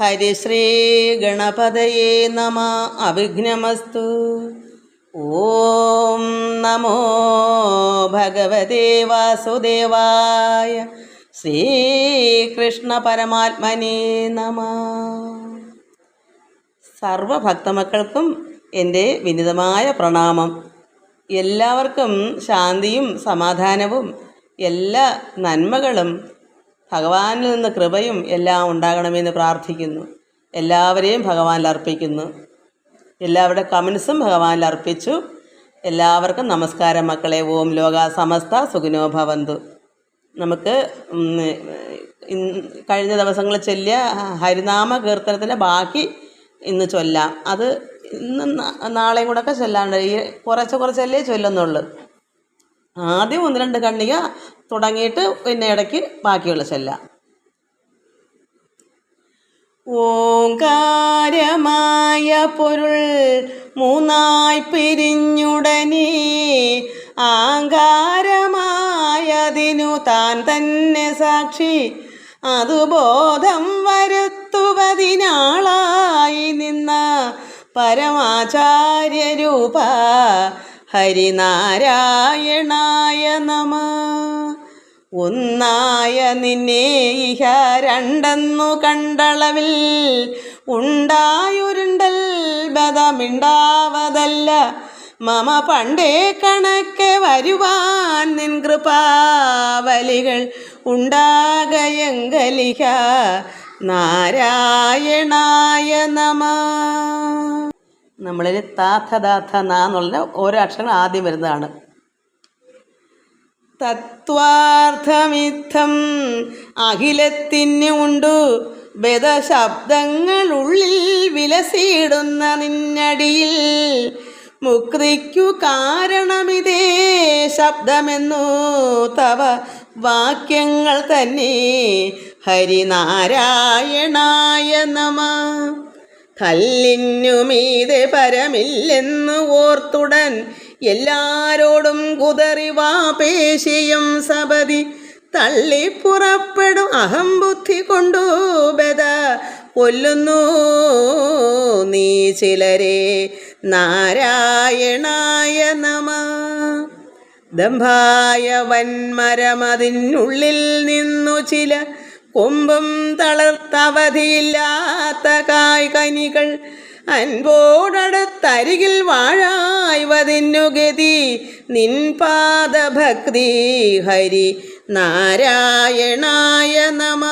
ഹരിശ്രീ ഗണപതയേ നമ. അവിഘ്നമസ്തു. ഓം നമോ ഭഗവതേ വാസുദേവായ ശ്രീകൃഷ്ണ പരമാത്മനേ നമ. സർവഭക്തമക്കൾക്കും എന്റെ വിനിതമായ പ്രണാമം. എല്ലാവർക്കും ശാന്തിയും സമാധാനവും എല്ലാ നന്മകളും ഭഗവാനിൽ നിന്ന് കൃപയും എല്ലാം ഉണ്ടാകണമെന്ന് പ്രാർത്ഥിക്കുന്നു. എല്ലാവരെയും ഭഗവാനിൽ അർപ്പിക്കുന്നു. എല്ലാവരുടെ കമൻസും ഭഗവാനിൽ അർപ്പിച്ചു. എല്ലാവർക്കും നമസ്കാരം മക്കളെ. ഓം ലോക സമസ്ത സുഖിനോ ഭവന്തു. നമുക്ക് കഴിഞ്ഞ ദിവസങ്ങളിൽ ചൊല്ലിയ ഹരിനാമ കീർത്തനത്തിന്റെ ബാക്കി ഇന്ന് ചൊല്ലാം. അത് ഇന്ന് നാളെയും കൂടെ ഒക്കെ ചൊല്ലാണ്ട് ഈ കുറച്ച് കുറച്ചല്ലേ ചൊല്ലുന്നുള്ളൂ. ആദ്യം ഒന്ന് രണ്ട് കണ്ണിക തുടങ്ങിയിട്ട് പിന്നെ ഇടയ്ക്ക് ബാക്കിയുള്ള ചെല്ല ഓങ്കാരമായ പൊരുൾ മൂന്നായി പിരിഞ്ഞുടനെ ആങ്കാരമായതിനു താൻ തന്നെ സാക്ഷി. അതു ബോധം വരുത്തുവതിനാളായി നിന്ന പരമാചാര്യരൂപ ഹരിനാരായണായ നമ. ഒന്നായ നിന്നെ ഇഹ രണ്ടെന്നു കണ്ടളവിൽ ഉണ്ടായുരുണ്ടൽ ബദമിണ്ടാവതല്ല. മമ പണ്ടേ കണക്കെ വരുവാൻ നിൻ കൃപാവലികൾ ഉണ്ടാകയങ്കലിക നാരായണായ നമ. നമ്മളിൽ താഥ ദാഥ നാന്നുള്ള ഓരോ അക്ഷരങ്ങൾ ആദ്യം വരുന്നതാണ്. തത്വാർത്ഥമിത്തം അഖിലത്തിന് ഉണ്ടു. ബദശബ്ദങ്ങളുള്ളിൽ വിലസിയിടുന്ന നിന്നടിയിൽ മുക്തിക്കു കാരണമിതേ ശബ്ദമെന്നു തവ വാക്യങ്ങൾ തന്നെ. ഹരിനാരായണായ നമ. കല്ലിനുമീതെ പരമില്ലെന്നു ഓർത്തുടൻ എല്ലാരോടും കുതറിവാ പേശിയും സബതി. തള്ളിപ്പുറപ്പെടും അഹംബുദ്ധി കൊണ്ടു ബദ. കൊല്ലുന്നു നീ ചിലരെ നാരായണായ നമ. ദംഭായ വന്മരമതിനുള്ളിൽ നിന്നു ചില കൊമ്പും തളർത്തവധിയില്ലാത്ത കായ്കനികൾ അൻപോടടുത്തരികിൽ വാഴായ്വതിന്നു ഗതി. നിൻ പാദഭക്തി ഹരി നാരായണായ നമ.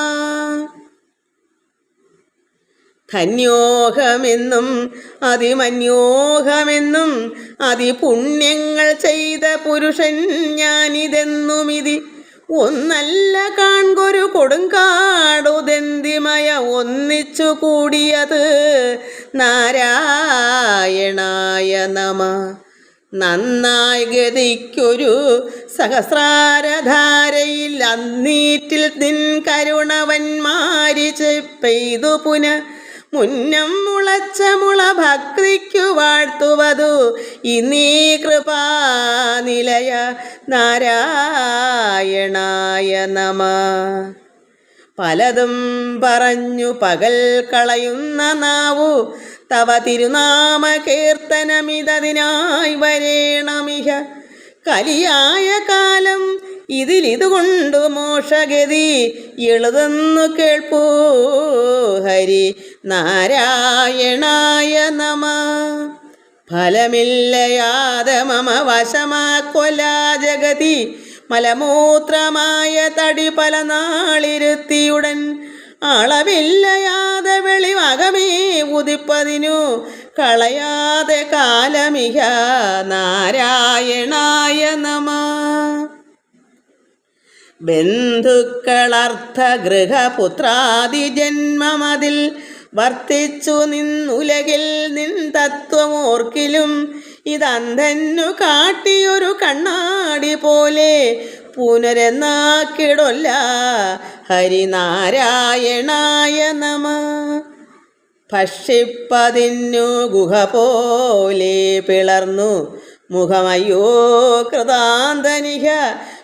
ധന്യോഹമെന്നും അതിമന്യോഹമെന്നും അതിപുണ്യങ്ങൾ ചെയ്ത പുരുഷൻ ഞാനിതെന്നുമിതി. ഒന്നല്ല കാൺകൊരു കൊടുങ്കാടുതെന്തിമയ ഒന്നിച്ചു കൂടിയത്. നാരായണായ നമ. നന്നായി ഗതിക്കൊരു സഹസ്രാരധാരയിൽ അന്നീറ്റിൽ നിൻ കരുണവന്മാരി പെയ്തു പുന മുന്നം മുളച്ച മുള ഭക്തിക്കു വാഴ്ത്തുവതു. ഇന്നീ കൃപാനിലയ നാരായണായ നമ. പലതും പറഞ്ഞു പകൽ കളയുന്ന നാവു. തവ തിരുനാമ കീർത്തനമിതതിനായി വരേണമിഹ. കലിയായ കാലം ഇതിലിതുകൊണ്ടു മോഷഗതി എളുതെന്നു കേൾപ്പൂ ഹരി. നാരായണായ നമ. ഫലമില്ലയാതെ മമ വശമാക്കൊല ജഗതി. മലമൂത്രമായ തടി പല നാളിരുത്തിയുടൻ. അളവില്ലയാതെ വെളിവകമേ ഉദിപ്പതിനു. കളയാതെ കാലമിക നാരായണായ നമ. ബന്ധുക്കളർത്ഥ ഗൃഹപുത്രാദി ജന്മമതിൽ വർത്തിച്ചു നിന്നുലകിൽ നിൻ തത്വമോർക്കിലും ഇതന്ധന്നു കാട്ടിയൊരു കണ്ണാടി പോലെ പുനരെന്നാക്കിടൊല്ല. ഹരിനാരായണായ നമ. ഭക്ഷിപ്പതിന്നു ഗുഹ പോലെ പിളർന്നു മുഖമയ്യോ കൃതാന്തനിഹ.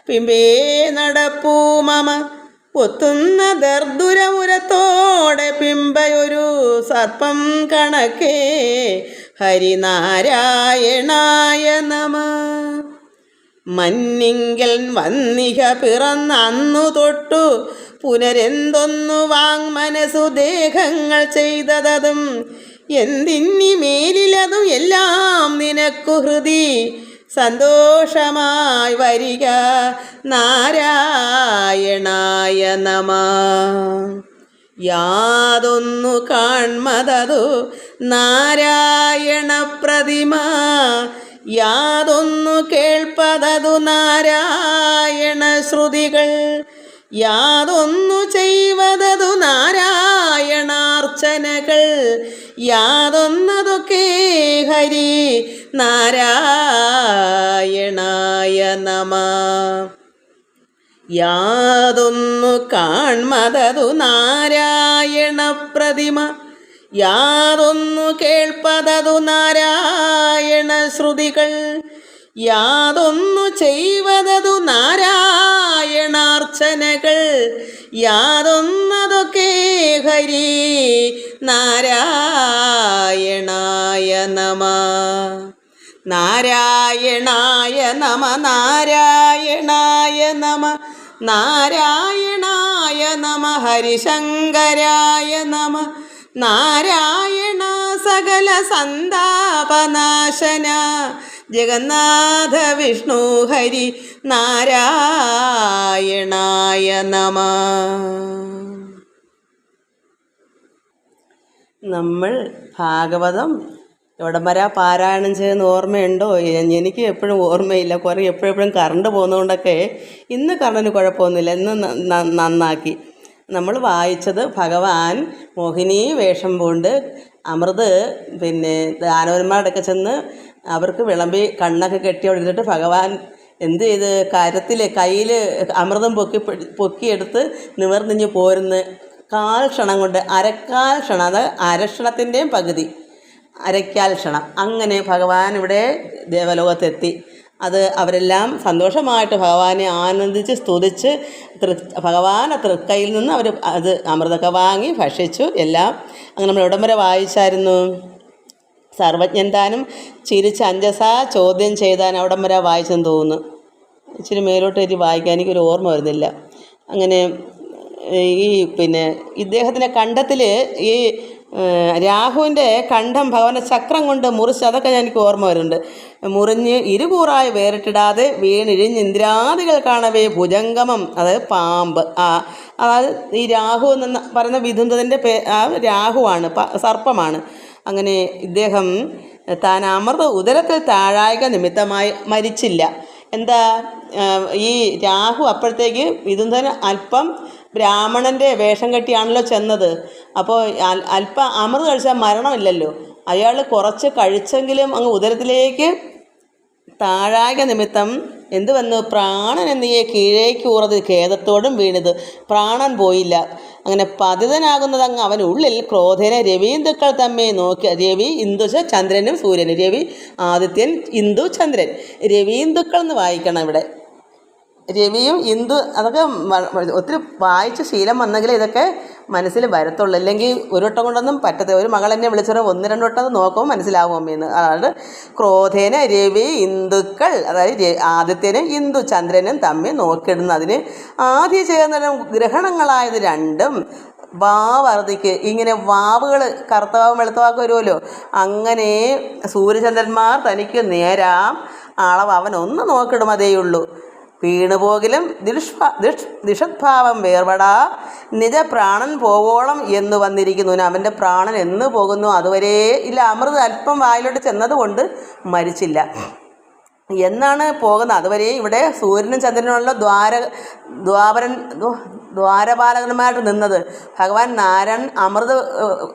പിമ്പേ നടപ്പൂ മമ. ഒത്തുന്ന ദർദുരമുരത്തോടെ പിമ്പയൊരു സർപ്പം കണക്കേ. ഹരിനാരായണായ നമ. മന്നിങ്കൽ വന്നിഹ പിറന്ന അന്നു തൊട്ടു പുനരെന്തൊന്നു വാങ്മനസു ദേഹങ്ങൾ ചെയ്തതും എന്തിന്നി മേലിലതും എല്ലാം നിനക്കു ഹൃദി. സന്തോഷമായി വരിക. നാരായണായ നമ. യാതൊന്നു കാൺമതതു നാരായണ പ്രതിമ. യാതൊന്നു കേൾപ്പതതു നാരായണ ശ്രുതികൾ. യാതൊന്നു ചെയ്വതതു നാരായണാർച്ചനകൾ. യാതൊന്നതൊക്കെ ഹരി നാരായണായ നമ. യാതൊന്നു കാൺമതതു നാരായണ പ്രതിമ. യാതൊന്നു കേൾപ്പതതു നാരായണ ശ്രുതികൾ. യാതൊന്നു ചെയ്വതതു നാരായണാർച്ചനകൾ. യാതൊന്നതൊക്കെ ഹരി നാരായണായ നമ നാരായണായ നമ നാരായണായ നമ നാരായണായ നമ ഹരിശങ്കരായ നമ നാരായണ സകല സന്താപനാശന ജഗന്നാഥ വിഷ്ണു ഹരി നാരായണായ നമ നമ്മൾ ഭാഗവതം എവിടം പാരായണം ചെയ്യുന്ന ഓർമ്മയുണ്ടോ? എനിക്ക് എപ്പോഴും ഓർമ്മയില്ല. കുറേ എപ്പോഴെപ്പോഴും കറണ്ട് പോകുന്നതുകൊണ്ടൊക്കെ ഇന്ന് കറണ്ടിന് കുഴപ്പമൊന്നുമില്ല. ഇന്ന് നന്നാക്കി. നമ്മൾ വായിച്ചത് ഭഗവാൻ മോഹിനി വേഷം പൂണ്ട് അമൃത് പിന്നെ ദാനവന്മാരുടെ ഒക്കെ ചെന്ന് അവർക്ക് വിളമ്പി കണ്ണൊക്കെ കെട്ടി അവിടെ ഇരുന്നിട്ട് ഭഗവാൻ എന്ത് ചെയ്ത്? കരത്തിൽ കയ്യിൽ അമൃതം പൊക്കി പൊക്കിയെടുത്ത് നിവർന്നിഞ്ഞ് പോരുന്ന് കാൽ ക്ഷണം കൊണ്ട് അരക്കാൽ ക്ഷണം അത് അരക്ഷണത്തിന്റെയും പകുതി. അരക്കാൽ ക്ഷണം. അങ്ങനെ ഭഗവാൻ ഇവിടെ ദേവലോകത്തെത്തി. അത് അവരെല്ലാം സന്തോഷമായിട്ട് ഭഗവാനെ ആനന്ദിച്ച് സ്തുതിച്ച് തൃ ഭഗവാനെ തൃക്കൈയിൽ നിന്ന് അവർ അത് അമൃതൊക്കെ വാങ്ങി ഭക്ഷിച്ചു എല്ലാം. അങ്ങനെ നമ്മൾ വരെ വായിച്ചായിരുന്നു? സർവജ്ഞൻ താനും ചിരിച്ച് അഞ്ചസ ചോദ്യം ചെയ്താൻ അവിടം വരെ വായിച്ചെന്ന് തോന്നുന്നു. ഇച്ചിരി മേലോട്ട് എനിക്ക് വായിക്കാൻ എനിക്കൊരു ഓർമ്മ വരുന്നില്ല. അങ്ങനെ ഈ പിന്നെ ഇദ്ദേഹത്തിന്റെ കണ്ടത്തിൽ ഈ രാഹുവിന്റെ കണ്ഠം ഭഗവാന്റെ ചക്രം കൊണ്ട് മുറിച്ച് അതൊക്കെ എനിക്ക് ഓർമ്മ വരുന്നുണ്ട്. മുറിഞ്ഞ് ഇരുകൂറായി വേറിട്ടിടാതെ വീണിഴിഞ്ഞ് ഇന്ദ്രാദികൾ കാണവേ ഭുജംഗമം അതായത് പാമ്പ്. ആ അതായത് ഈ രാഹു എന്ന് പറയുന്ന വിധുന്തതിന്റെ പേ ആ രാഹുവാണ് സർപ്പമാണ്. അങ്ങനെ ഇദ്ദേഹം താൻ അമൃത ഉദരത്തിൽ താഴായിക നിമിത്തമായി മരിച്ചില്ല. എന്താ ഈ രാഹു അപ്പോഴത്തേക്ക് വിധുന്തന് അല്പം ബ്രാഹ്മണന്റെ വേഷം കെട്ടിയാണല്ലോ ചെന്നത്. അപ്പോൾ അല്പ അമൃത് കഴിച്ചാൽ മരണമില്ലല്ലോ അയാൾ കുറച്ച് കഴിച്ചെങ്കിലും അങ്ങ് ഉദരത്തിലേക്ക് താഴായ നിമിത്തം എന്ത് വന്നു? പ്രാണൻ എന്നിയെ കീഴേക്ക് ഊറത് ഖേദത്തോടും വീണത്. പ്രാണൻ പോയില്ല. അങ്ങനെ പതിതനാകുന്നത് അങ്ങ് അവനുള്ളിൽ ക്രോധേന രവീന്ദുക്കൾ തമ്മെ നോക്കി. രവി ഇന്ദുശ ചന്ദ്രനും സൂര്യനും. രവി ആദിത്യൻ ഇന്ദു ചന്ദ്രൻ. രവീന്ദുക്കൾ എന്ന് വായിക്കണം ഇവിടെ. രവിയും ഇന്ദു അതൊക്കെ ഒത്തിരി വായിച്ച് ശീലം വന്നെങ്കിലേ ഇതൊക്കെ മനസ്സിൽ വരത്തുള്ളൂ. അല്ലെങ്കിൽ ഒരു വട്ടം കൊണ്ടൊന്നും പറ്റത്തില്ല. ഒരു മകൾ എന്നെ വിളിച്ചത് ഒന്ന് രണ്ട് വട്ടം നോക്കുമ്പോൾ മനസ്സിലാവും അമ്മയെന്ന് അതായത് ക്രോധേന രവി ഇന്ദുക്കൾ അതായത് ആദിത്യനും ഇന്ദു ചന്ദ്രനും തമ്മിൽ നോക്കിയിടുന്നതിന് ആദ്യം ചേർന്ന ഗ്രഹണങ്ങളായത് രണ്ടും വാവർദ്ധിക്ക് ഇങ്ങനെ വാവുകൾ കറുത്തവാവും വെളുത്തവാക്കും വരുമല്ലോ. അങ്ങനെ സൂര്യചന്ദ്രന്മാർ തനിക്ക് നേരാം അളവ് അവൻ ഒന്ന് നോക്കിടും അതേയുള്ളൂ. വീണുപോകിലും ദിഷ്ഭ ദിഷ് ദിഷദ്ഭാവം വേർപെടാ. നിജ പ്രാണൻ പോവോളം എന്ന് വന്നിരിക്കുന്നു. അവന്റെ പ്രാണൻ എന്ന് പോകുന്നു. അതുവരെ ഇല്ല. അമൃത് അല്പം വായിലോട്ട് ചെന്നതുകൊണ്ട് മരിച്ചില്ല. എന്നാണ് പോകുന്നത്. അതുവരെ ഇവിടെ സൂര്യനും ചന്ദ്രനുമുള്ള ദ്വാര ദ്വാപരൻ ദ്വ- ദ്വാരപാലകന്മാരായിട്ട് നിന്നത്. ഭഗവാൻ നാരായൺ അമൃത്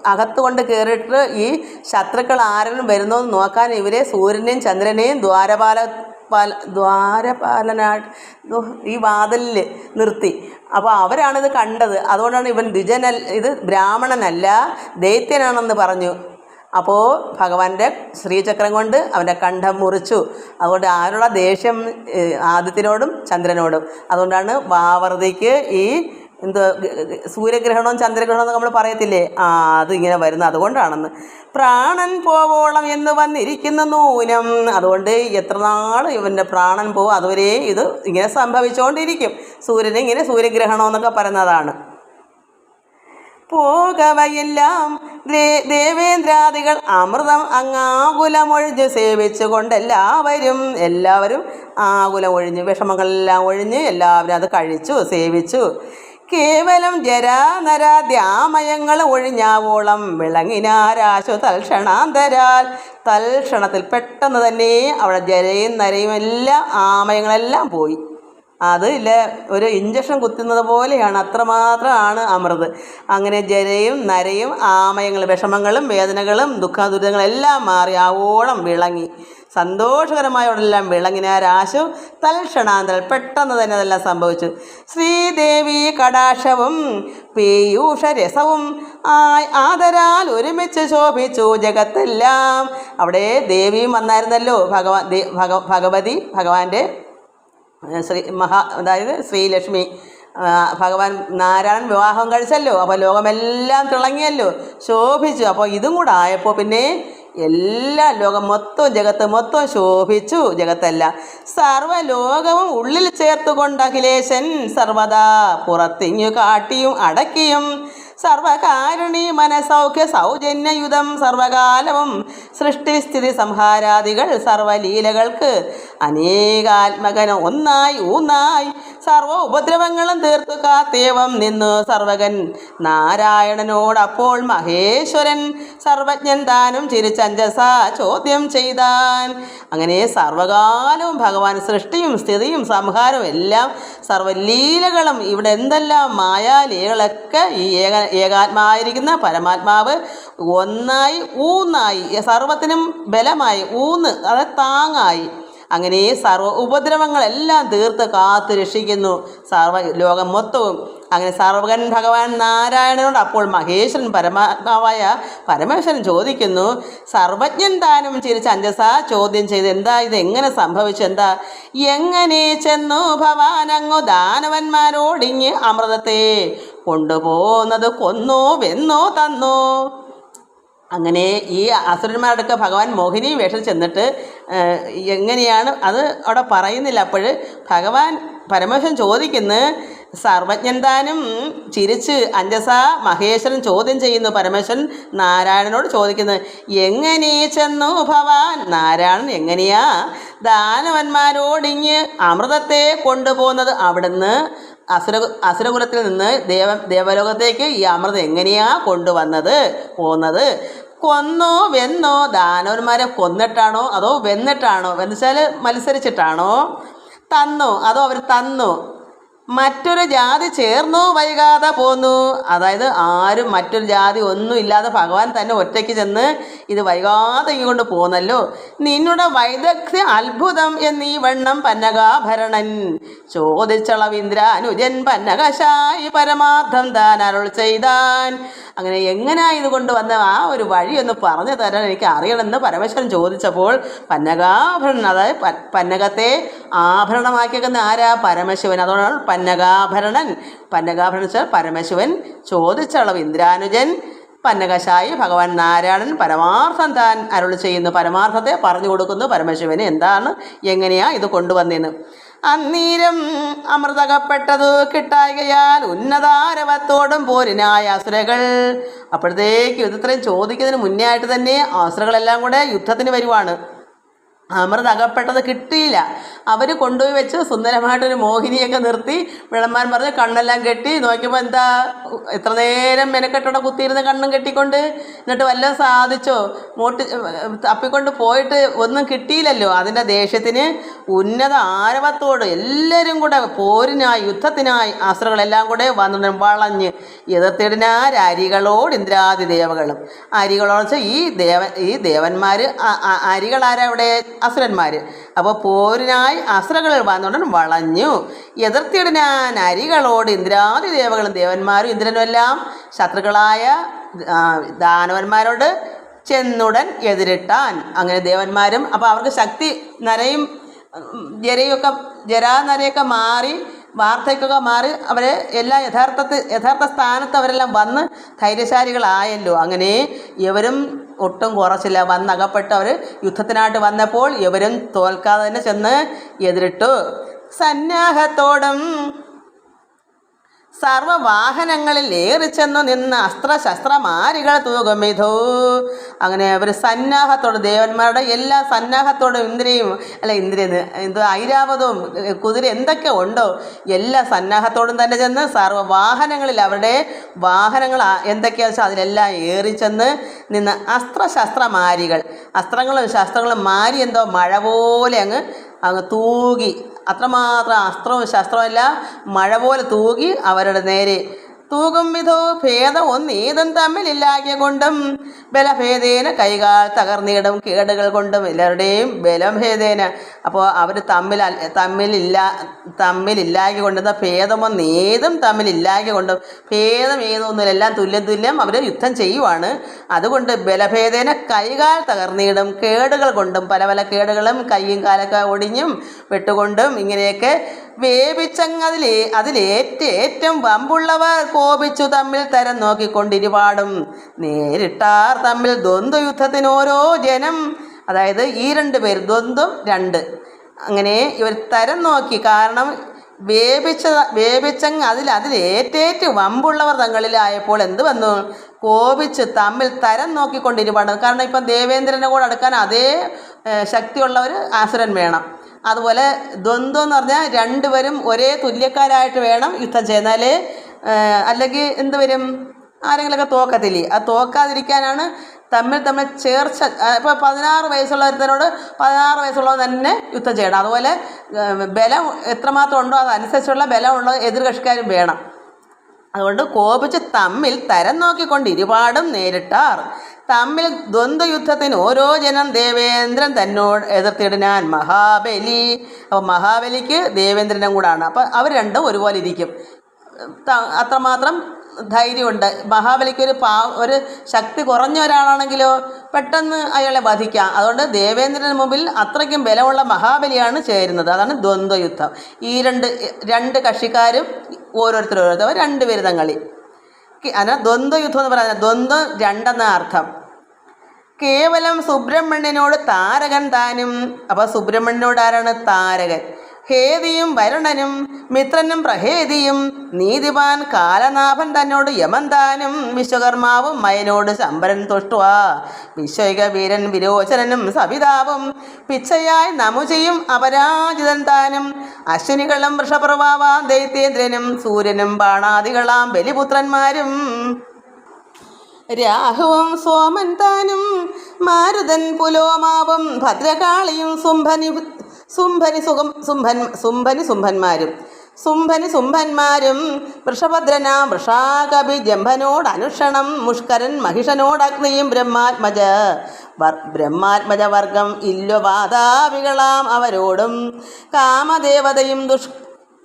അകത്തു കൊണ്ട് കയറിയിട്ട് ഈ ശത്രുക്കൾ ആരെങ്കിലും വരുന്നോന്ന് നോക്കാൻ ഇവരെ സൂര്യനെയും ചന്ദ്രനെയും ദ്വാരപാല പാല ദ്വാരപാലനായിട്ട് ഈ വാതിലിൽ നിർത്തി. അപ്പോൾ അവരാണിത് കണ്ടത്. അതുകൊണ്ടാണ് ഇവൻ ദ്വിജനൽ ഇത് ബ്രാഹ്മണനല്ല ദൈത്യനാണെന്ന് പറഞ്ഞു. അപ്പോൾ ഭഗവാന്റെ ശ്രീചക്രം കൊണ്ട് അവന്റെ കണ്ഠം മുറിച്ചു. അതുകൊണ്ട് ആരുടെ ദേഷ്യം ആദിത്യനോടും ചന്ദ്രനോടും. അതുകൊണ്ടാണ് വാവർതിക്ക് ഈ എന്ത് സൂര്യഗ്രഹണവും ചന്ദ്രഗ്രഹണവും നമ്മൾ പറയത്തില്ലേ? ആ അത് ഇങ്ങനെ വരുന്ന അതുകൊണ്ടാണെന്ന്. പ്രാണൻ പോവോളം എന്ന് വന്നിരിക്കുന്ന നൂനം. അതുകൊണ്ട് എത്ര നാൾ ഇവന്റെ പ്രാണൻ പോവും അതുവരെ ഇത് ഇങ്ങനെ സംഭവിച്ചുകൊണ്ടിരിക്കും സൂര്യനെ ഇങ്ങനെ സൂര്യഗ്രഹണം എന്നൊക്കെ പറയുന്നതാണ്. പോകവയെല്ലാം ദേവേന്ദ്രാദികൾ അമൃതം അങ്ങാകുലമൊഴിഞ്ഞ് എല്ലാവരും എല്ലാവരും ആകുലമൊഴിഞ്ഞ് വിഷമങ്ങളെല്ലാം ഒഴിഞ്ഞ് എല്ലാവരും അത് കഴിച്ചു സേവിച്ചു. കേവലം ജരാനരാദ്യാമയങ്ങൾ ഒഴിഞ്ഞാവോളം വിളങ്ങിനാരാശു തൽക്ഷണാന്തരാൽ. തൽക്ഷണത്തിൽ പെട്ടെന്ന് തന്നെ അവിടെ ജരയും നരയും എല്ലാം ആമയങ്ങളെല്ലാം പോയി. അത് ഇല്ല ഒരു ഇഞ്ചക്ഷൻ കുത്തുന്നത് പോലെയാണ്. അത്രമാത്രമാണ് അമൃത്. അങ്ങനെ ജരയും നരയും ആമയങ്ങളും വിഷമങ്ങളും വേദനകളും ദുഃഖ ദുരിതങ്ങളും എല്ലാം മാറി ആവോളം വിളങ്ങി. സന്തോഷകരമായോടെല്ലാം വിളങ്ങിനാരാശു തൽക്ഷണാന്തൽ പെട്ടെന്ന് തന്നെ അതെല്ലാം സംഭവിച്ചു. ശ്രീദേവി കടാക്ഷവും പീയൂഷ രസവും ആദരാൽ ഒരുമിച്ച് ശോഭിച്ചു ജഗത്തെല്ലാം. അവിടെ ദേവിയും വന്നായിരുന്നല്ലോ ഭഗവാൻ ഭഗ ഭഗവതി ഭഗവാന്റെ ശ്രീ മഹാ അതായത് ശ്രീലക്ഷ്മി. ഭഗവാൻ നാരായണൻ വിവാഹം കഴിച്ചല്ലോ അപ്പോൾ ലോകമെല്ലാം തിളങ്ങിയല്ലോ ശോഭിച്ചു. അപ്പോൾ ഇതും കൂടെ ആയപ്പോൾ പിന്നെ എല്ലാ ലോകം മൊത്തം ജഗത്ത് മൊത്തം ശോഭിച്ചു. ജഗത്തല്ല സർവലോകവും ഉള്ളിൽ ചേർത്തുകൊണ്ട് അഖിലേശൻ സർവദാ പുറത്തിങ്ങു കാട്ടിയും അടക്കിയും സർവകാരുണി മനസൗഖ്യ സൗജന്യയുധം സർവകാലവും സൃഷ്ടിസ്ഥിതി സംഹാരാദികൾ സർവലീലകൾക്ക് അനേകാത്മകന ഒന്നായി ഊന്നായി സർവ ഉപദ്രവങ്ങളും തീർത്തു കാത്തേവം നിന്ന് സർവകൻ. നാരായണനോട് അപ്പോൾ മഹേശ്വരൻ സർവജ്ഞൻ താനും ചിരിച്ചഞ്ചസ ചോദ്യം ചെയ്താൻ. അങ്ങനെ സർവകാലവും ഭഗവാൻ സൃഷ്ടിയും സ്ഥിതിയും സംഹാരവും എല്ലാം സർവലീലകളും ഇവിടെ എന്തെല്ലാം മായാലീലകളൊക്കെ ഈ ഏക ഏകാത്മായിരിക്കുന്ന പരമാത്മാവ് ഒന്നായി ഊന്നായി സർവത്തിനും ബലമായി ഊന്ന് അത് താങ്ങായി. അങ്ങനെ സർവ ഉപദ്രവങ്ങളെല്ലാം തീർത്ത് കാത്തു രക്ഷിക്കുന്നു. സർവ ലോകം മൊത്തവും. അങ്ങനെ സർവകൻ ഭഗവാൻ നാരായണനോട് അപ്പോൾ മഹേശ്വരൻ പരമാത്മാവായ പരമേശ്വരൻ ചോദിക്കുന്നു സർവജ്ഞൻ താനും ചിരിച്ച് അഞ്ചസ ചോദ്യം ചെയ്ത് എന്താ? ഇത് എങ്ങനെ സംഭവിച്ചു? എന്താ? എങ്ങനെ ചെന്നു ഭവാൻ അങ്ങു ദാനവന്മാരോടിങ്ങ് അമൃതത്തെ കൊണ്ടുപോകുന്നത് കൊന്നോ വെന്നോ തന്നോ? അങ്ങനെ ഈ അസുരന്മാരുടെയൊക്കെ ഭഗവാൻ മോഹിനി വേഷം ചെന്നിട്ട് എങ്ങനെയാണ് അത് അവിടെ പറയുന്നില്ല. അപ്പോൾ ഭഗവാൻ പരമേശ്വരൻ ചോദിക്കുന്നു സർവജ്ഞൻ താനും ചിരിച്ച് അഞ്ജസ മഹേശ്വരൻ ചോദ്യം ചെയ്യുന്നു. പരമേശ്വരൻ നാരായണനോട് ചോദിക്കുന്നു എങ്ങനെ ചെന്നു ഭവാൻ? നാരായണൻ എങ്ങനെയാ ദാനവന്മാരോടിഞ്ഞ് അമൃതത്തെ കൊണ്ടുപോകുന്നത്? അവിടുന്ന് അസുര അസുരകുലത്തിൽ നിന്ന് ദേവ ദേവലോകത്തേക്ക് ഈ അമൃതം എങ്ങനെയാ കൊണ്ടുവന്നത്? പോകുന്നത് കൊന്നോ വെന്നോ ദാനവന്മാരെ കൊന്നിട്ടാണോ? അതോ വെന്നിട്ടാണോ? വെന്നുവെച്ചാൽ മത്സരിച്ചിട്ടാണോ? തന്നോ അതോ അവർ തന്നു? മറ്റൊരു ജാതി ചേർന്നു വൈകാതെ പോന്നു. അതായത് ആരും മറ്റൊരു ജാതി ഒന്നും ഇല്ലാതെ ഭഗവാൻ തന്നെ ഒറ്റയ്ക്ക് ചെന്ന് ഇത് വൈകാതെ ഇങ്ങോട്ട് പോന്നല്ലോ. നിന്നുടെ വൈദഗ്ധ്യ അത്ഭുതം എന്നീ വണ്ണം പന്നകാഭരണൻ. ചോദിച്ചളവിന്ദ്രാനുജൻ പന്നകശായി പരമാർത്ഥം താൻ അരുൾ ചെയ്താൻ. അങ്ങനെ എങ്ങനെയാ ഇത് കൊണ്ടുവന്ന ആ ഒരു വഴി ഒന്ന് പറഞ്ഞു തരാൻ എനിക്ക് അറിയണമെന്ന് പരമേശ്വരൻ ചോദിച്ചപ്പോൾ പന്നകാഭരണൻ അതായത് പന്നകത്തെ ആഭരണമാക്കിയേക്കുന്ന ആരാ? പരമശിവൻ. അതുകൊണ്ടാണ് പന്നകാഭരണൻ. പന്നകാഭരണൻ വെച്ചാൽ പരമശിവൻ ചോദിച്ചളവ്. ഇന്ദ്രാനുജൻ പന്നകശായി ഭഗവാൻ നാരായണൻ പരമാർത്ഥം താൻ അരുൾ ചെയ്യുന്നു. പരമാർത്ഥത്തെ പറഞ്ഞു കൊടുക്കുന്നു പരമശിവന്. എന്താണ്? എങ്ങനെയാ ഇത് കൊണ്ടുവന്നതെന്ന് അന്നീരം അമൃതകപ്പെട്ടത് കിട്ടായികയാൽ ഉന്നതാരവത്തോടും പോരിനായ അസുരകൾ. അപ്പോഴത്തേക്ക് യുദ്ധത്തിലും ചോദിക്കുന്നതിന് മുന്നേ ആയിട്ട് തന്നെ അസുരകളെല്ലാം കൂടെ യുദ്ധത്തിന് വരുവാണ്. അമൃത് അകപ്പെട്ടത് കിട്ടിയില്ല. അവർ കൊണ്ടുപോയി വെച്ച് സുന്ദരമായിട്ടൊരു മോഹിനിയൊക്കെ നിർത്തി വിളമ്പാൻ പറഞ്ഞ് കണ്ണെല്ലാം കെട്ടി നോക്കിയപ്പോൾ എന്താ എത്ര നേരം മെനക്കെട്ടോടെ കുത്തിയിരുന്ന കണ്ണും കെട്ടിക്കൊണ്ട് എന്നിട്ട് വല്ലതും സാധിച്ചോ? മോട്ട് തപ്പിക്കൊണ്ട് പോയിട്ട് ഒന്നും കിട്ടിയില്ലല്ലോ. അതിന്റെ ദേഷ്യത്തിന് ഉന്നത ആരവത്തോട് എല്ലാവരും കൂടെ പോരിനായി യുദ്ധത്തിനായി അസ്ത്രങ്ങളെല്ലാം കൂടെ വന്നു വളഞ്ഞ് എതിർത്തിടിനാർ അരികളോട് ഇന്ദ്രാദി ദേവകളും. അരികളോട് വെച്ചാൽ ഈ ദേവ ഈ ദേവന്മാർ അരികളാരാ ഇവിടെ അസുരന്മാർ അപ്പോൾ പോരിനായി അസുരകൾ വന്നുകൊണ്ട് വളഞ്ഞു. എതിർത്തിടിനാൻ അരികളോട് ഇന്ദ്രാദി ദേവകളും ദേവന്മാരും ഇന്ദ്രനും എല്ലാം ശത്രുക്കളായ ദാനവന്മാരോട് ചെന്നുടൻ എതിരിട്ടാൻ. അങ്ങനെ ദേവന്മാരും അപ്പോൾ അവർക്ക് ശക്തി നരയും ജരയൊക്കെ ജരാനരയൊക്കെ മാറി വാർദ്ധക്യമൊക്കെ മാറി അവരെ എല്ലാ യഥാർത്ഥത്തിൽ യഥാർത്ഥ സ്ഥാനത്ത് അവരെല്ലാം വന്ന് ധൈര്യശാലികളായല്ലോ. അങ്ങനെ ഇവരും ഒട്ടും കുറച്ചില്ല. വന്നകപ്പെട്ട് അവർ യുദ്ധത്തിനായിട്ട് വന്നപ്പോൾ ഇവരും തോൽക്കാതെ തന്നെ ചെന്ന് എതിരിട്ടു. സന്നാഹത്തോടും സർവവാഹനങ്ങളിൽ ഏറിച്ചെന്നു നിന്ന് അസ്ത്രശസ്ത്രമാരികൾ തൂകുമിതു അങ്ങനെ അവർ സന്നാഹത്തോട് ദേവന്മാരുടെ എല്ലാ സന്നാഹത്തോടും ഇന്ദ്രിയും അല്ല ഇന്ദ്രിയ എന്ത് ഐരാവതവും കുതിര എന്തൊക്കെ ഉണ്ടോ എല്ലാ സന്നാഹത്തോടും തന്നെ ചെന്ന് സർവവാഹനങ്ങളിൽ അവരുടെ വാഹനങ്ങൾ എന്തൊക്കെയാ വെച്ചാൽ അതിലെല്ലാം ഏറിച്ചെന്ന് നിന്ന് അസ്ത്രശസ്ത്രമാരികൾ. അസ്ത്രങ്ങളും ശസ്ത്രങ്ങളും മാരി എന്തോ മഴ പോലെ അങ്ങ് അങ്ങ് തൂകി. അത്രമാത്രം അസ്ത്രവും ശസ്ത്രവും എല്ലാം മഴ പോലെ തൂകി അവരുടെ നേരെ തൂകും വിധോ ഭേദം ഒന്നേതും തമ്മിലില്ലാക്കിയ കൊണ്ടും ബലഭേദേന കൈകാൽ തകർന്നിടും കേടുകൾ കൊണ്ടും എല്ലാവരുടെയും ബലം ഭേദേന അപ്പോൾ അവർ തമ്മിൽ തമ്മിലില്ല തമ്മിലില്ലാക്കി കൊണ്ടുന്ന ഭേദമൊന്നേതും തമ്മിലില്ലാക്കി കൊണ്ടും ഭേദം ഏതൊന്നുമില്ല എല്ലാം തുല്യം തുല്യം അവർ യുദ്ധം ചെയ്യുവാണ്. അതുകൊണ്ട് ബലഭേദേന കൈകാൽ തകർന്നിടും കേടുകൾ കൊണ്ടും പല പല കേടുകളും കൈയും കാലൊക്കെ ഒടിഞ്ഞും വെട്ടുകൊണ്ടും ഇങ്ങനെയൊക്കെ വേവിച്ചങ്ങ് അതിലേ അതിലേറ്റേറ്റം വമ്പുള്ളവർ കോപിച്ചു തമ്മിൽ തരം നോക്കിക്കൊണ്ടിരുപാടും നേരിട്ടാർ തമ്മിൽ ദ്വന്ദ്വയുദ്ധത്തിന് ഓരോ ജനം അതായത് ഈ രണ്ട് പേർ ദ്വന്ദ്വം രണ്ട്. അങ്ങനെ ഇവർ തരം നോക്കി കാരണം വേപിച്ച വേപിച്ചങ്ങ് അതിൽ അതിലേറ്റേറ്റ് വമ്പുള്ളവർ തങ്ങളിലായപ്പോൾ എന്ത് വന്നു? കോപിച്ച് തമ്മിൽ തരം നോക്കിക്കൊണ്ടിരുപാട് കാരണം ഇപ്പം ദേവേന്ദ്രനെ കൂടെ അടുക്കാൻ അതേ ശക്തിയുള്ള ശക്തിയുള്ളവർ ആസുരൻ വേണം. അതുപോലെ ദ്വന്ദ്വം എന്ന് പറഞ്ഞാൽ രണ്ടുപേരും ഒരേ തുല്യക്കാരായിട്ട് വേണം യുദ്ധം ചെയ്യുന്നാൽ അല്ലെങ്കിൽ എന്ത് വരും? ആരെങ്കിലുമൊക്കെ തോക്കത്തില്ലേ? ആ തോക്കാതിരിക്കാനാണ് തമ്മിൽ തമ്മിൽ ചേർച്ച. ഇപ്പോൾ പതിനാറ് വയസ്സുള്ള ഒരുത്തനോട് പതിനാറ് വയസ്സുള്ളവൻ തന്നെ യുദ്ധം ചെയ്യണം. അതുപോലെ ബലം എത്രമാത്രം ഉണ്ടോ അതനുസരിച്ചുള്ള ബലമുള്ള എതിർ കക്ഷിക്കാരും വേണം. അതുകൊണ്ട് കോപിച്ച് തമ്മിൽ തരം നോക്കിക്കൊണ്ട് ഇരുപാടും നേരിട്ടാർ. തമ്മിൽ ദ്വന്ദ്വയുദ്ധത്തിന് ഓരോ ജനം ദേവേന്ദ്രൻ തന്നോട് എതിർത്തിടിനാൻ മഹാബലി. അപ്പോൾ മഹാബലിക്ക് ദേവേന്ദ്രനും കൂടാണ്. അപ്പോൾ അവർ രണ്ടും ഒരുപോലെ ഇരിക്കും. അത്രമാത്രം ധൈര്യമുണ്ട്. മഹാബലിക്ക് ഒരു പാ ഒരു ശക്തി കുറഞ്ഞ ഒരാളാണെങ്കിലോ പെട്ടെന്ന് അയാളെ വധിക്കാം. അതുകൊണ്ട് ദേവേന്ദ്രന് മുമ്പിൽ അത്രയ്ക്കും ബലമുള്ള മഹാബലിയാണ് ചേരുന്നത്. അതാണ് ദ്വന്ദ്വയുദ്ധം. ഈ രണ്ട് രണ്ട് കക്ഷിക്കാരും ഓരോരുത്തർ ഓരോരുത്തർ രണ്ട് തങ്ങളി അതിനാ ദ്വന്ദ്വയുദ്ധം എന്ന് പറയുന്നത് ദ്വന്ദ്വം രണ്ടെന്ന അർത്ഥം. കേവലം സുബ്രഹ്മണ്യനോട് താരകൻ താനും അപ്പോൾ സുബ്രഹ്മണ്യനോട് ആരാണ് താരകൻ? ഹേതിയും വരുണനും മിത്രനും പ്രഹേദിയും നീതിമാൻ കാലനാഭൻ തന്നോട് യമന്താനും താനും വിശ്വകർമാവും മയനോട് ശമ്പരൻ തൊഷ്ടുവ വിശ്വൈക വീരൻ വിരോചനനും സവിതാവും പിച്ചയായി നമുചയും അപരാജിതൻ താനും. അശ്വിനികളും വൃഷപ്രഭാവാം ദൈത്യേന്ദ്രനും സൂര്യനും ബാണാദികളാം ബലിപുത്രന്മാരും. രാഹുവും സോമൻ താനും മാരുതൻ പുലോമാവും ഭദ്രകാളിയും സുംഭനി സുംഭനി സുഖം സുംഭൻ സുംഭനി സുംഭന്മാരും. സുംഭനി സുംഭന്മാരും വൃഷഭദ്രനാ വൃഷാകവി ജംഭനോട് അനുഷണം മുഷ്കരൻ മഹിഷനോടഗ്നിയും ബ്രഹ്മാത്മജ വർ- ബ്രഹ്മാത്മജ വർഗം ഇല്ലുവാതാവികളാം അവരോടും. കാമദേവതയും ദുഷ്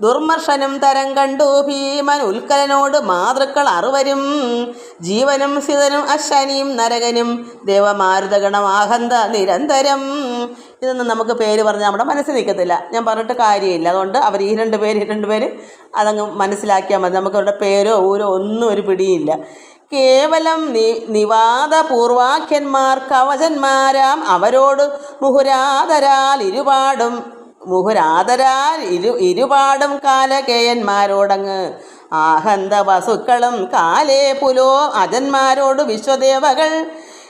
ദുർമർഷനും തരം കണ്ടു ഭീമൻ ഉൽക്കലനോട് മാതൃക്കൾ അറുവരും. ജീവനും സിതനും അശ്വനിയും നരകനും ദേവമാരുതഗണമാഹന്ത നിരന്തരം. ഇതൊന്നും നമുക്ക് പേര് പറഞ്ഞാൽ നമ്മുടെ മനസ്സിൽ നിൽക്കത്തില്ല. ഞാൻ പറഞ്ഞിട്ട് കാര്യമില്ല. അതുകൊണ്ട് അവർ ഈ രണ്ട് പേര് ഈ രണ്ട് പേര് അതങ്ങ് മനസ്സിലാക്കിയാൽ മതി. നമുക്ക് അവരുടെ പേരോ ഊരോ ഒന്നും ഒരു പിടിയില്ല. കേവലം നി നിവാദ പൂർവാഖ്യന്മാർ കവചന്മാരാം അവരോട് മുഹുരാതരാൽ ഇരുപാടും മുഹുരാതരാൽ ഇരു ഇരുപാടും കാലകേയന്മാരോടങ്ങ് ആഹന്ത വസുക്കളും കാലേ പുലോ അജന്മാരോട് വിശ്വദേവകൾ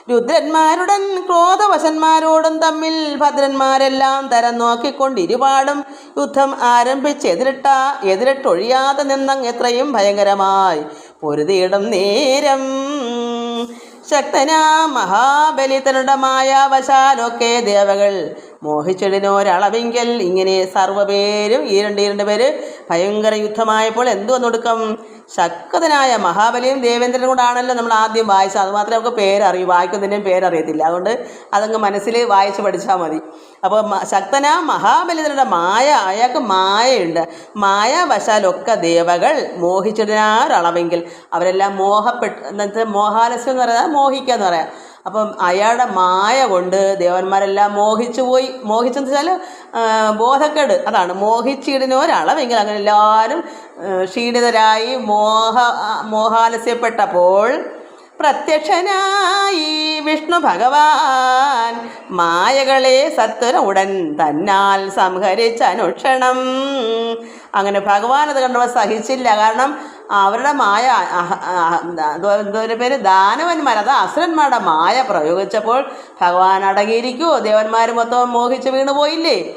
രുദ്രന്മാരുടൻ ക്രോധവശന്മാരോടും തമ്മിൽ ഭദ്രന്മാരെല്ലാം തരം നോക്കിക്കൊണ്ട് ഇരുപാടും യുദ്ധം ആരംഭിച്ച് എതിരിട്ട എതിരിട്ടൊഴിയാതെ നിന്നങ്ങ് എത്രയും ഭയങ്കരമായി പൊരുതിയിടും നേരം. ശക്തനാ മഹാബലി തനുടെ മായാവശാലൊക്കെ ദേവകൾ മോഹിച്ചിടിനോരളവിങ്കൽ ഇങ്ങനെ സർവപേരും ഈ രണ്ട് രണ്ട് പേര് ഭയങ്കര യുദ്ധമായപ്പോൾ എന്തു വന്നൊടുക്കം? ശക്തനായ മഹാബലിയും ദേവേന്ദ്രനും കൂടാണല്ലോ നമ്മൾ ആദ്യം വായിച്ചത്. അതുമാത്രമേ നമുക്ക് പേരറിയൂ. വായിക്കുന്നതിന്റെയും പേരറിയത്തില്ല. അതുകൊണ്ട് അതങ്ങ് മനസ്സിൽ വായിച്ച് പഠിച്ചാൽ മതി. അപ്പോൾ ശക്തനാ മഹാബലിതരുടെ മായ അയാൾക്ക് മായയുണ്ട്. മായാവശാലൊക്കെ ദേവകൾ മോഹിച്ചിടാറളവെങ്കിൽ അവരെല്ലാം മോഹപ്പെട്ട് എന്നുവെച്ചാൽ മോഹാലസ്യം എന്ന് പറയുന്നത് മോഹിക്കുക എന്ന് പറയാം. അപ്പം അയാളുടെ മായ കൊണ്ട് ദേവന്മാരെല്ലാം മോഹിച്ചു പോയി. മോഹിച്ചെന്ന് വെച്ചാൽ ബോധക്കേട്. അതാണ്. മോഹിച്ചിടുന്ന ഒരളവെങ്കിൽ അങ്ങനെ എല്ലാവരും ക്ഷീണിതരായി മോഹ മോഹാലസ്യപ്പെട്ടപ്പോൾ പ്രത്യക്ഷനായി വിഷ്ണു ഭഗവാൻ. മായകളെ സത്വര ഉടൻ തന്നാൽ സംഹരിച്ച അനുക്ഷണം അങ്ങനെ ഭഗവാൻ അത് കണ്ടപ്പോൾ സഹിച്ചില്ല. കാരണം അവരുടെ മായ അഹ- അഹ- എന്തോ എന്തോ പേര് ദാനവന്മാർ അത് അസുരന്മാരുടെ മായ പ്രയോഗിച്ചപ്പോൾ ഭഗവാൻ അടങ്ങിയിരിക്കുമോ ദേവന്മാർ മൊത്തം മോഹിച്ച് വീണു പോയില്ലേ?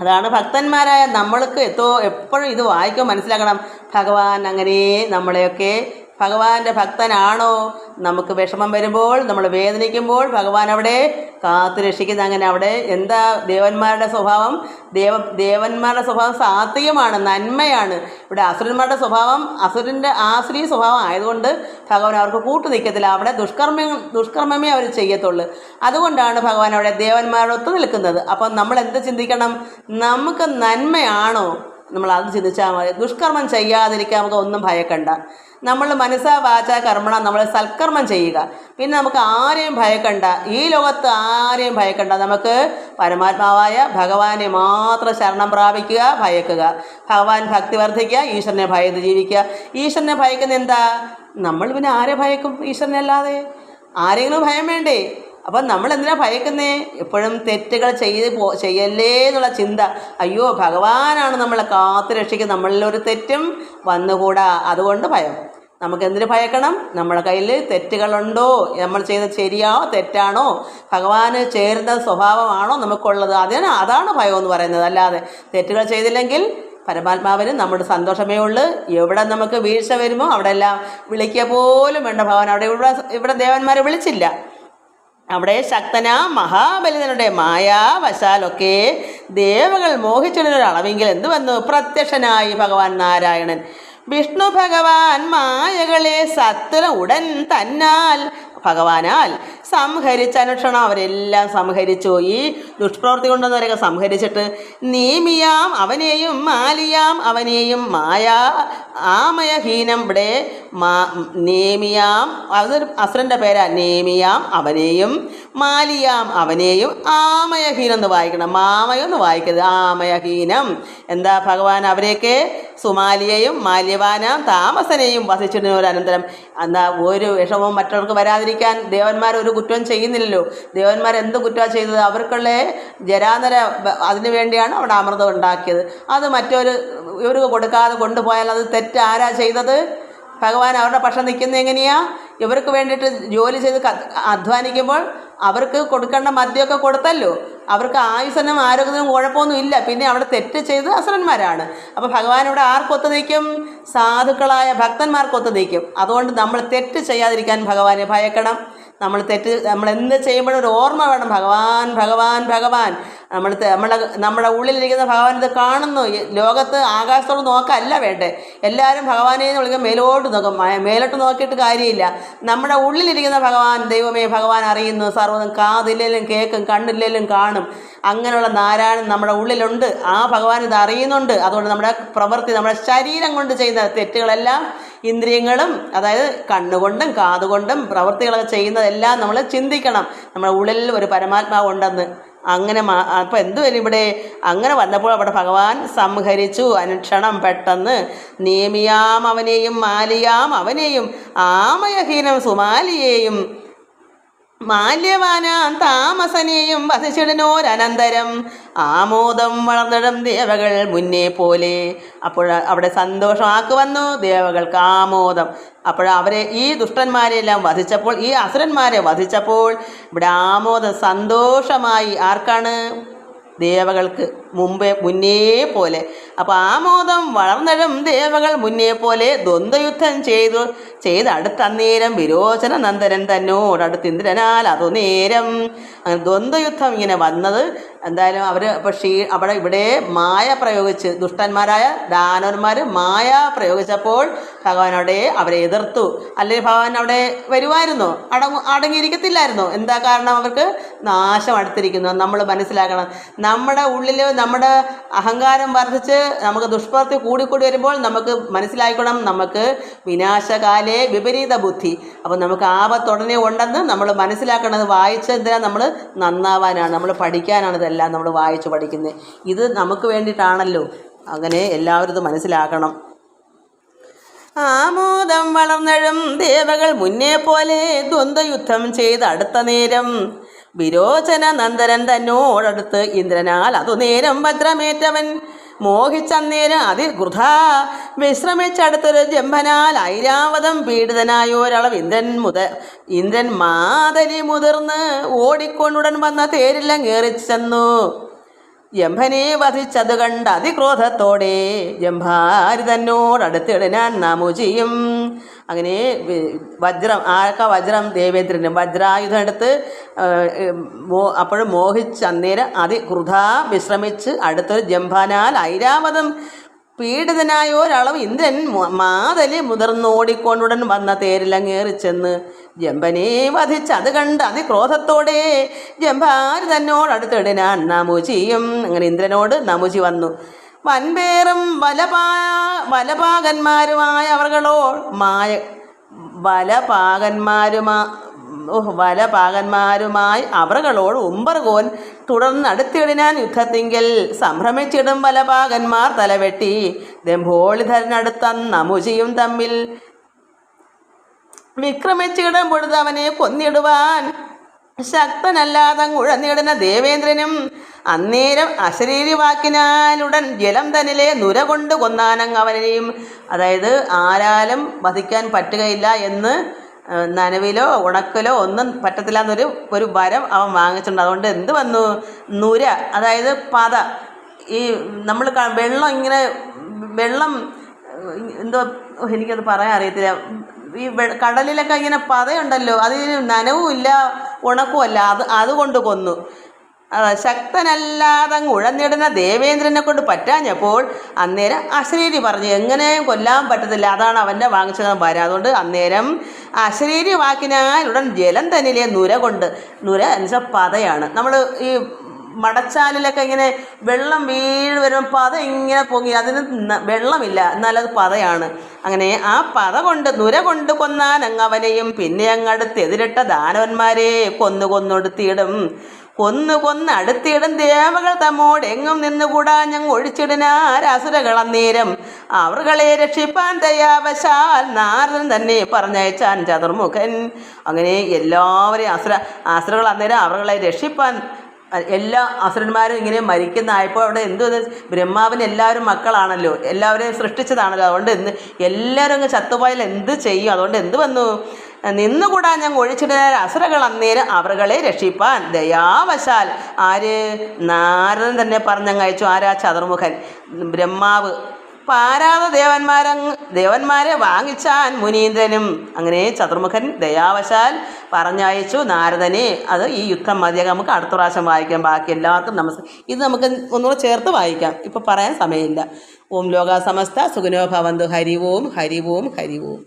അതാണ് ഭക്തന്മാരായ നമ്മൾക്ക് എത്തോ എപ്പോഴും ഇത് വായിക്കുമ്പോൾ മനസ്സിലാക്കണം. ഭഗവാൻ അങ്ങനെ നമ്മളെയൊക്കെ ഭഗവാന്റെ ഭക്തനാണോ? നമുക്ക് വിഷമം വരുമ്പോൾ നമ്മൾ വേദനിക്കുമ്പോൾ ഭഗവാൻ അവിടെ കാത്തു രക്ഷിക്കുന്ന അങ്ങനെ അവിടെ എന്താ ദേവന്മാരുടെ സ്വഭാവം? ദേവ ദേവന്മാരുടെ സ്വഭാവം സാത്വികമാണ് നന്മയാണ്. ഇവിടെ അസുരന്മാരുടെ സ്വഭാവം അസുരന്റെ ആശ്രീ സ്വഭാവം ആയതുകൊണ്ട് ഭഗവാൻ അവർക്ക് കൂട്ടു നിൽക്കത്തില്ല. അവിടെ ദുഷ്കർമ്മ ദുഷ്കർമ്മമേ അവർ ചെയ്യത്തുള്ളൂ. അതുകൊണ്ടാണ് ഭഗവാൻ അവിടെ ദേവന്മാരോട് ഒത്തു നിൽക്കുന്നത്. അപ്പം നമ്മൾ എന്ത് ചിന്തിക്കണം? നമുക്ക് നന്മയാണോ? നമ്മൾ അത് ചിന്തിച്ചാൽ മതി. ദുഷ്കർമ്മം ചെയ്യാതിരിക്കാൻ നമുക്ക് ഒന്നും ഭയക്കണ്ട. നമ്മൾ മനസ്സാ വാച കർമ്മണ നമ്മൾ സൽക്കർമ്മം ചെയ്യുക. പിന്നെ നമുക്ക് ആരെയും ഭയക്കണ്ട. ഈ ലോകത്ത് ആരെയും ഭയക്കണ്ട. നമുക്ക് പരമാത്മാവായ ഭഗവാനെ മാത്രം ശരണം പ്രാപിക്കുക ഭയക്കുക. ഭഗവാൻ ഭക്തി വർദ്ധിക്കുക ഈശ്വരനെ ഭയത്ത് ജീവിക്കുക. ഈശ്വരനെ ഭയക്കുന്ന എന്താ? നമ്മൾ പിന്നെ ആരെ ഭയക്കും? ഈശ്വരനെ അല്ലാതെ. ആരെങ്കിലും ഭയം വേണ്ടേ? അപ്പം നമ്മൾ എന്തിനാ ഭയക്കുന്നേ? എപ്പോഴും തെറ്റുകൾ ചെയ്ത് പോ ചെയ്യല്ലേ എന്നുള്ള ചിന്ത. അയ്യോ ഭഗവാനാണ് നമ്മളെ കാത്തു രക്ഷിക്കുന്നത് നമ്മളിൽ ഒരു തെറ്റും വന്നുകൂടാ. അതുകൊണ്ട് ഭയം. നമുക്ക് എന്തിനു ഭയക്കണം? നമ്മുടെ കയ്യിൽ തെറ്റുകളുണ്ടോ? നമ്മൾ ചെയ്ത ശരിയാണോ? തെറ്റാണോ? ഭഗവാന് ചേരുന്ന സ്വഭാവമാണോ നമുക്കുള്ളത്? അതിന് അതാണ് ഭയം എന്ന് പറയുന്നത്. അല്ലാതെ തെറ്റുകൾ ചെയ്തില്ലെങ്കിൽ പരമാത്മാവിന് നമ്മുടെ സന്തോഷമേ ഉള്ളൂ. എവിടെ നമുക്ക് വീഴ്ച വരുമോ അവിടെ എല്ലാം വിളിക്കുക പോലും വേണ്ട ഭഗവാൻ. അവിടെ ഇവിടെ ഇവിടെ ദേവന്മാരെ വിളിച്ചില്ല. അവിടെ ശക്തന മഹാബലിതനുടെ മായാവശാലൊക്കെ ദേവകൾ മോഹിച്ചിടുന്നൊരളവെങ്കിൽ എന്ത് വന്നു പ്രത്യക്ഷനായി ഭഗവാൻ നാരായണൻ. വിഷ്ണു ഭഗവാൻ മായകളെ സത്ര ഉടൻ തന്നാൽ ഭഗവാനാൽ സംഹരിച്ച അനുക്ഷണം. അവരെല്ലാം സംഹരിച്ചു. ഈ ദുഷ്പ്രവൃത്തി കൊണ്ടുവന്നവരൊക്കെ സംഹരിച്ചിട്ട് നീമിയാം അവനെയും മാലിയാം അവനെയും മായ ആമയഹീനം. ഇവിടെ മാ നേമിയാം അതൊരു അസുരന്റെ പേരാ. നേമിയാം അവനെയും മാലിയാം അവനെയും ആമയഹീനം എന്ന് വായിക്കണം. മാമയം എന്ന് വായിക്കരുത്. ആമയഹീനം. എന്താ ഭഗവാൻ അവരെയൊക്കെ? സുമാലിയെയും മാലിയവാനാം താമസനെയും വസിച്ചിടുന്ന ഒരു അനന്തരം. എന്താ ഒരു വിഷമവും മറ്റവർക്ക് വരാതിരിക്കാൻ ദേവന്മാർ ഒരു കുറ്റവും ചെയ്യുന്നില്ലല്ലോ. ദേവന്മാർ എന്ത് കുറ്റമാണ് ചെയ്തത്? അവർക്കുള്ള ജരാനര അതിനു വേണ്ടിയാണ് അവിടെ അമൃതം ഉണ്ടാക്കിയത്. അത് മറ്റൊരു ഇവർക്ക് കൊടുക്കാതെ കൊണ്ടുപോയാൽ അത് തെറ്റ് ചെയ്തത്? ഭഗവാൻ അവരുടെ പക്ഷം നിൽക്കുന്നത് എങ്ങനെയാ? ഇവർക്ക് വേണ്ടിയിട്ട് ജോലി ചെയ്ത് അധ്വാനിക്കുമ്പോൾ അവർക്ക് കൊടുക്കേണ്ട മദ്യമൊക്കെ കൊടുത്തല്ലോ. അവർക്ക് ആയുസനും ആരോഗ്യത്തിനും കുഴപ്പമൊന്നും ഇല്ല. പിന്നെ അവിടെ തെറ്റ് ചെയ്ത് അസുരന്മാരാണ്. അപ്പോൾ ഭഗവാൻ ഇവിടെ ആർക്കൊത്ത് നിൽക്കും? സാധുക്കളായ ഭക്തന്മാർക്കൊത്ത് നിൽക്കും. അതുകൊണ്ട് നമ്മൾ തെറ്റ് ചെയ്യാതിരിക്കാൻ ഭഗവാനെ ഭയക്കണം. നമ്മൾ തെറ്റ് നമ്മൾ എന്ത് ചെയ്യുമ്പോഴും ഒരു ഓർമ്മ വേണം. ഭഗവാൻ ഭഗവാൻ ഭഗവാൻ. നമ്മൾ നമ്മുടെ നമ്മുടെ ഉള്ളിലിരിക്കുന്ന ഭഗവാൻ ഇത് കാണുന്നു. ലോകത്ത് ആകാശത്തോട് നോക്കല്ല വേണ്ടേ. എല്ലാവരും ഭഗവാനെ എന്ന് വിളിക്കാൻ മേലോട്ട് നോക്കും. മേലോട്ട് നോക്കിയിട്ട് കാര്യമില്ല. നമ്മുടെ ഉള്ളിലിരിക്കുന്ന ഭഗവാൻ ദൈവമേ ഭഗവാൻ അറിയുന്നു. സർവതും കാതില്ലേലും കേൾക്കും കണ്ണില്ലേലും കാണും. അങ്ങനെയുള്ള നാരായണൻ നമ്മുടെ ഉള്ളിലുണ്ട്. ആ ഭഗവാൻ ഇത് അറിയുന്നുണ്ട്. അതുകൊണ്ട് നമ്മുടെ പ്രവൃത്തി നമ്മുടെ ശരീരം കൊണ്ട് ചെയ്യുന്ന തെറ്റുകളെല്ലാം ഇന്ദ്രിയങ്ങളും അതായത് കണ്ണുകൊണ്ടും കാതുകൊണ്ടും പ്രവൃത്തികളൊക്കെ ചെയ്യുന്നതെല്ലാം നമ്മൾ ചിന്തിക്കണം. നമ്മുടെ ഉള്ളിൽ ഒരു പരമാത്മാവ് ഉണ്ടെന്ന്. അങ്ങനെ മാ അപ്പോൾ എന്തുവരും ഇവിടെ? അങ്ങനെ വന്നപ്പോൾ അവിടെ ഭഗവാൻ സംഹരിച്ചു. അനുക്ഷണം പെട്ടെന്ന് നിയമിയാം അവനെയും മാലിയാം അവനെയും ആമയഹീനം സുമാലിയെയും മാല്യവാനാം താമസനെയും വധിച്ചിടനോരനന്തരം ആമോദം വളർന്നിടം ദേവകൾ മുന്നേ പോലെ. അപ്പോൾ അവിടെ സന്തോഷമാക്കി വന്നു ദേവകൾക്ക് ആമോദം. അപ്പോൾ അവരെ ഈ ദുഷ്ടന്മാരെല്ലാം വധിച്ചപ്പോൾ ഈ അസുരന്മാരെ വധിച്ചപ്പോൾ ഇവിടെ ആമോദം സന്തോഷമായി ആർക്കാണ്? ദേവകൾക്ക്. മുമ്പേ മുന്നേ പോലെ. അപ്പോൾ ആമോദം വളർന്നഴും ദേവകൾ മുന്നേ പോലെ ദ്വന്ദ്വയുദ്ധം ചെയ്തു. ചെയ്ത് അടുത്തന്നേരം വിരോചന നന്ദനൻ തന്നോട് അടുത്തിന്ദ്രനാൽ അതു നേരം. അങ്ങനെ ദ്വന്ദ്വയുദ്ധം ഇങ്ങനെ വന്നത്. എന്തായാലും അവർ ഇപ്പോൾ ക്ഷീ അവിടെ ഇവിടെ മായ പ്രയോഗിച്ച് ദുഷ്ടന്മാരായ ദാനവന്മാർ മായ പ്രയോഗിച്ചപ്പോൾ ഭഗവാൻ അവിടെ അവരെ എതിർത്തു. അല്ലെങ്കിൽ ഭഗവാൻ അവിടെ വരുമായിരുന്നോ. അടങ്ങ അടങ്ങിയിരിക്കത്തില്ലായിരുന്നോ. എന്താ കാരണം? അവർക്ക് നാശം അടുത്തിരിക്കുന്നു. നമ്മൾ മനസ്സിലാക്കണം. നമ്മുടെ ഉള്ളിൽ നമ്മുടെ അഹങ്കാരം വർദ്ധിച്ച് നമുക്ക് ദുഷ്പ്രവൃത്തി കൂടിക്കൂടി വരുമ്പോൾ നമുക്ക് മനസ്സിലാക്കണം നമുക്ക് വിനാശകാലേ വിപരീത ബുദ്ധി. അപ്പോൾ നമുക്ക് ആപത്തുടനെ ഉണ്ടെന്ന് നമ്മൾ മനസ്സിലാക്കണത് വായിച്ച് നമ്മൾ നന്നാവാനാണ് നമ്മൾ പഠിക്കാനാണ് ഇതെല്ലാം നമ്മൾ വായിച്ച് പഠിക്കുന്നത് ഇത് നമുക്ക് വേണ്ടിയിട്ടാണല്ലോ. അങ്ങനെ എല്ലാവരും ഇത് മനസ്സിലാക്കണം. ആമോദം വളർന്നഴും ദേവകൾ മുന്നേ പോലെ ദ്വന്ദ്വയുദ്ധം ചെയ്ത് അടുത്ത നേരം വിരോചന നന്ദരൻ തന്നോടടുത്ത് ഇന്ദ്രനാൽ അതു നേരം വജ്രമേറ്റവൻ മോഹിച്ചന്നേരം അതികൃത വിശ്രമിച്ചടുത്തൊരു ജംഭനാൽ ഐരാവതം പീഡിതനായോരളവ് ഇന്ദ്രൻ മുത ഇന്ദ്രൻ മാതലി മുതിർന്ന് ഓടിക്കൊണ്ടുടൻ വന്ന തേരില്ലം കയറിച്ചെന്നു ജംഭനെ വധിച്ചത് കണ്ട അതിക്രോധത്തോടെ ജംഭാരി തന്നോടടുത്തിടനാൻ നാമുചിയും. അങ്ങനെ വജ്രം ആക്ക വജ്രം ദേവേന്ദ്രനും വജ്രായുധം എടുത്ത് അപ്പോഴും മോഹിച്ച് അന്നേരം അതിക്രുധ വിശ്രമിച്ച് അടുത്തൊരു ജംഭാനാൽ ഐരാവതം പീഡിതനായ ഒരളവ് ഇന്ദ്രൻ മാതലി മുതിർന്നോടിക്കൊണ്ടുടൻ വന്ന തേരിലങ്ങേറി ചെന്ന് ജമ്പനെ വധിച്ചത് കണ്ട് അതിക്രോധത്തോടെ ജമ്പാര് തന്നോടടുത്തിടിനാൻ നമുചിയും. അങ്ങനെ ഇന്ദ്രനോട് നമുചി വന്നു. വൻപേറും വലപാ വലപാകന്മാരുമായ അവർകളോ മായ വലപാകന്മാരുമാ ഓഹ് വലപാകന്മാരുമായി അവറുകളോട് ഉമ്പർകോൻ തുടർന്ന് അടുത്തിടിനാൻ യുദ്ധത്തിങ്കിൽ സംഭ്രമിച്ചിടും വലപാകന്മാർ തലവെട്ടി. ദംഭോളിധരനടുത്ത നമുചിയും തമ്മിൽ വിക്രമിച്ചിടം പൊഴുത് അവനെ കൊന്നിടുവാൻ. ശക്തനല്ലാതെ ഉഴന്നിടുന്ന ദേവേന്ദ്രനും അന്നേരം അശരീരി വാക്കിനാലുടൻ ജലം തന്നിലെ നുര കൊണ്ട് കൊന്നാനങ് അവനെയും അതായത് ആരാലും വധിക്കാൻ പറ്റുകയില്ല എന്ന് നനവിലോ ഉണക്കലോ ഒന്നും പറ്റത്തില്ല എന്നൊരു ഒരു വരം അവൻ വാങ്ങിച്ചിട്ടുണ്ട്. അതുകൊണ്ട് എന്ത് വന്നു? നുര അതായത് പത. ഈ നമ്മൾ വെള്ളം ഇങ്ങനെ വെള്ളം എന്തോ എനിക്കത് പറയാൻ അറിയത്തില്ല. ഈ കടലിലൊക്കെ ഇങ്ങനെ പതയുണ്ടല്ലോ അതിന് നനവുമില്ല ഉണക്കുമല്ല അത് അതുകൊണ്ട് കൊന്നു. ശക്തനല്ലാതെ ഉഴന്നിടുന്ന ദേവേന്ദ്രനെ കൊണ്ട് പറ്റാഞ്ഞപ്പോൾ അന്നേരം അശരീരി പറഞ്ഞു എങ്ങനെയും കൊല്ലാൻ പറ്റത്തില്ല അതാണ് അവന്റെ വാങ്ങിച്ചത് വരാം. അതുകൊണ്ട് അന്നേരം അശരീരി വാക്കിനാൽ ഉടൻ ജലം തന്നിലെ നുര കൊണ്ട് നുര എന്നുവെച്ചാൽ പതയാണ്. നമ്മൾ ഈ മടച്ചാലിലൊക്കെ ഇങ്ങനെ വെള്ളം വീഴ് വരുമ്പോൾ പത ഇങ്ങനെ പൊങ്ങി അതിന് വെള്ളമില്ല. എന്നാലത് പതയാണ്. അങ്ങനെ ആ പത കൊണ്ട് നുര കൊണ്ട് കൊന്നാൻ അങ്ങ് അവനെയും പിന്നെ അങ്ങടുത്ത് എതിരിട്ട ദാനവന്മാരെ കൊന്നു കൊന്നൊടുത്തിയിടും കൊന്നു കൊന്ന് അടുത്തിടും ദേവകൾ തമ്മോട് എങ്ങും നിന്നുകൂടാ ഞങ്ങൾ ഒഴിച്ചിടുനാരസുരകൾ അന്നേരം. അവർകളെ രക്ഷിപ്പാൻ ദയാവശാൽ നാരദൻ തന്നെ പറഞ്ഞയച്ചാൻ ചതുർമുഖൻ. അങ്ങനെ എല്ലാവരെയും അസുര അസുരകൾ അന്നേരം അവർകളെ രക്ഷിപ്പാൻ എല്ലാ അസുരന്മാരും ഇങ്ങനെ മരിക്കുന്നതായപ്പോൾ അവിടെ എന്തോ ബ്രഹ്മാവിന് എല്ലാവരും മക്കളാണല്ലോ എല്ലാവരെയും സൃഷ്ടിച്ചതാണല്ലോ. അതുകൊണ്ട് എന്ത് എല്ലാവരും അങ്ങ് ചത്തുപോയാൽ എന്ത് ചെയ്യും? അതുകൊണ്ട് എന്ത് വന്നു? നിന്നുകൂടാൻ ഞാൻ ഒഴിച്ചിടുന്ന അസുരകൾ അന്നേരം അവറുകളെ രക്ഷിപ്പാൻ ദയാവശാൽ. ആര്? നാരദൻ തന്നെ പറഞ്ഞങ്ങ് അയച്ചു ആരാ ചതുർമുഖൻ? ബ്രഹ്മാവ്. പാരാത ദേവന്മാരങ് ദേവന്മാരെ വാങ്ങിച്ചാൻ മുനീന്ദ്രനും അങ്ങനെ ചതുർമുഖൻ ദയാവശാൽ പറഞ്ഞയച്ചു നാരദനെ. അത് ഈ യുദ്ധം മതിയാകാം. നമുക്ക് അടുത്ത പ്രാവശ്യം വായിക്കാം. ബാക്കി എല്ലാവർക്കും നമസ്കാരം ഇത് നമുക്ക് ഒന്നുകൂടെ ചേർത്ത് വായിക്കാം. ഇപ്പോൾ പറയാൻ സമയമില്ല. ഓം ലോകാസമസ്ത സുഖനോ ഭവന്തു. ഹരി ഓം ഹരി ഓം ഹരി ഓം.